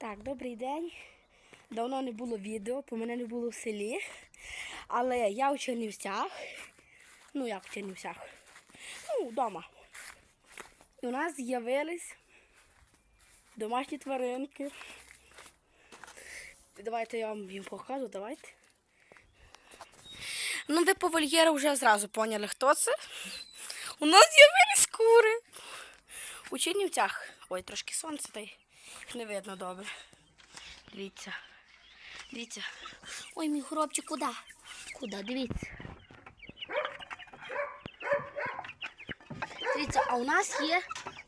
Так, добрий день. Давно не було відео, бо мене не було в селі. Але я в Чернівцях. Ну, як в Чернівцях? Ну, вдома. І у нас з'явились домашні тваринки. Давайте я вам їм покажу, давайте. Ну, ви по вольєру вже зразу поняли, хто це. У нас з'явились кури. У Чернівцях. Ой, трошки сонце та не видно добре. Дивіться. Дивіться. Ой, мій хлопчик, куди? Куди? Дивіться. Дивіться, а у нас є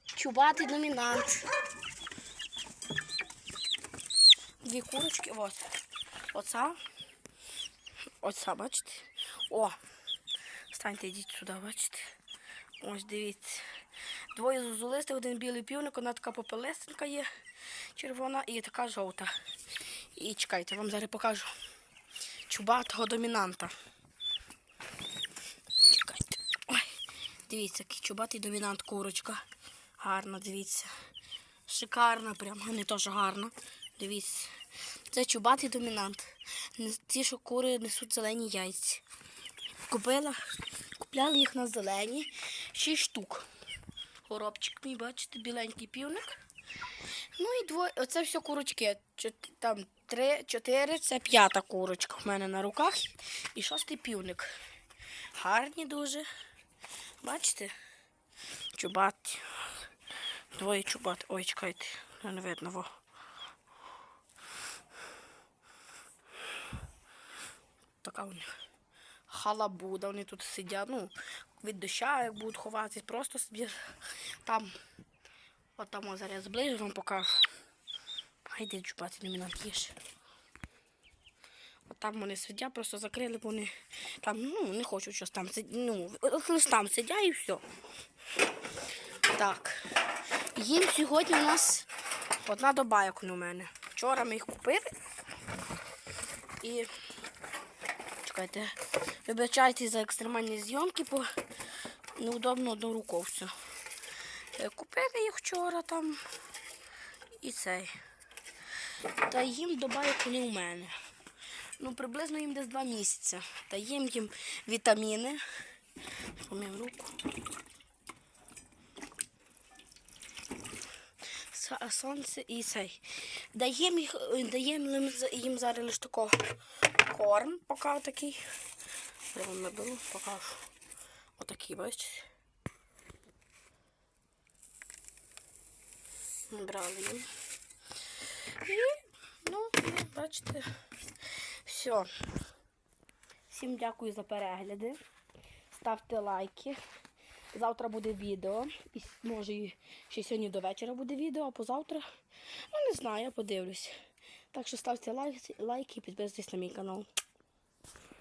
чубатий домінант. Дві курочки, от. Оця. Оця, бачите? О! Станьте, йдіть сюди, бачите? Ось дивіться. Двоє зозулистих, один білий півник, одна така попелесенька є червона і така жовта. І чекайте, вам зараз покажу чубатого домінанта. Чекайте. Ой, дивіться, який чубатий домінант курочка. Гарна, дивіться. Шикарна прям, не теж гарна. Дивіться. Це чубатий домінант. Ті, що кури несуть зелені яйця. Купила, купляли їх на зелені. Шість штук. Горобчик мій, бачите, біленький півник. Ну і двоє. Оце все курочки. Чот- Там три, чотири, це п'ята курочка в мене на руках. І шостий півник. Гарні дуже. Бачите? Чубаті. Двоє чубат. Ой, чекайте, не видно. Во. Така у них халабуда. Вони тут сидять. Ну, від доща, як будуть ховатися, просто собі там. От там ось зараз зближу вам покажу. Гайде чубати домінант їж. От там вони сидять, просто закрили, бо вони там, ну, не хочуть щось там сидіти. Ну, от лише там сидять і все. Так. Їм сьогодні у нас одна доба, як у мене. Вчора ми їх купили. І чекайте, вибачайте за екстремальні зйомки, бо неудобно одноруковцю. Е, Купили їх вчора там і цей. Та їм доба, як вони у мене. Ну, приблизно їм десь два місяці. Та їм їм вітаміни. Помив руку. Сонце і цей. Даємо їм, за- їм зараз лише такого корм, поки такий. Я вам наберу, покажу. Отакий, бачите? Набрали їм. І, ну, бачите, все. Всім дякую за перегляди. Ставте лайки. Завтра буде відео. І може ще сьогодні до вечора буде відео, а позавтра. Ну не знаю, я подивлюсь. Так що ставте лайки, лайки і підписуйтесь на мій канал.